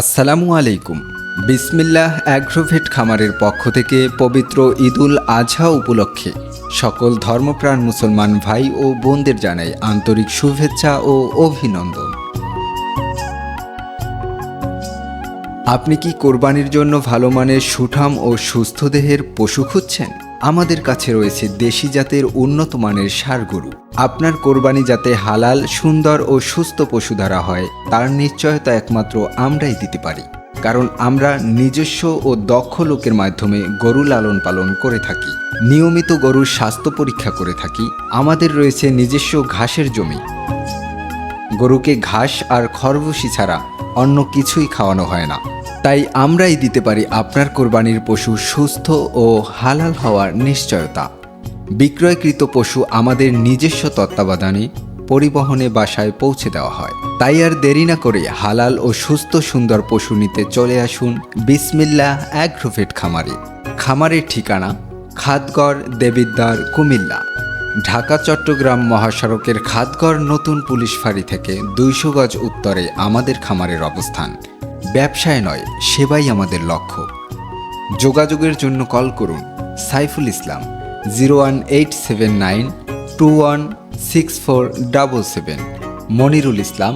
আসসালামু আলাইকুম। বিসমিল্লাহ অ্যাগ্রোভেট খামারের পক্ষ থেকে পবিত্র ঈদুল আজহা উপলক্ষে সকল ধর্মপ্রাণ মুসলমান ভাই ও বোনদের জানাই আন্তরিক শুভেচ্ছা ও অভিনন্দন। আপনি কি কোরবানির জন্য ভালো মানের সুঠাম ও সুস্থ দেহের পশু খুঁজছেন? আমাদের কাছে রয়েছে দেশি জাতের উন্নত মানের ষাঁড় গরু। আপনার কোরবানি যাতে হালাল, সুন্দর ও সুস্থ পশু দ্বারা হয়, তার নিশ্চয়তা একমাত্র আমরাই দিতে পারি। কারণ আমরা নিজস্ব ও দক্ষ লোকের মাধ্যমে গরু লালন পালন করে থাকি। নিয়মিত গরুর স্বাস্থ্য পরীক্ষা করে থাকি। আমাদের রয়েছে নিজস্ব ঘাসের জমি। গরুকে ঘাস আর খরগোশি ছাড়া অন্য কিছুই খাওয়ানো হয় না। তাই আমরাই দিতে পারি আপনার কোরবানির পশু সুস্থ ও হালাল হওয়ার নিশ্চয়তা। বিক্রয়কৃত পশু আমাদের নিজস্ব তত্ত্বাবধানে পরিবহনে বাসায় পৌঁছে দেওয়া হয়। তাই আর দেরি না করে হালাল ও সুস্থ সুন্দর পশু নিতে চলে আসুন বিসমিল্লা অ্যাগ্রোভেট খামারে। খামারের ঠিকানা খাদগড় দেবিদ্বার, কুমিল্লা। ঢাকা, চট্টগ্রাম মহাসড়কের খাদগড় নতুন পুলিশ ফাঁড়ি থেকে দুইশো গজ উত্তরে আমাদের খামারের অবস্থান। ব্যবসায় নয়, সেবাই আমাদের লক্ষ্য। যোগাযোগের জন্য কল করুন Saiful Islam, zero one eight seven nine two one six four double seven, Monirul Islam,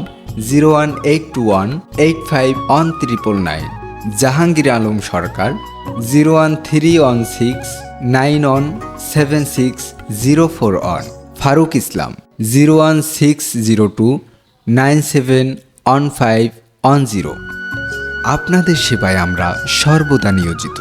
zero one eight two one eight five one triple nine, Jahangir Alam Sarkar, zero one three one six nine one seven six zero four one, Faruk Islam, zero one six zero two nine seven one five one zero. আপনাদের সেবায় আমরা সর্বদা নিয়োজিত।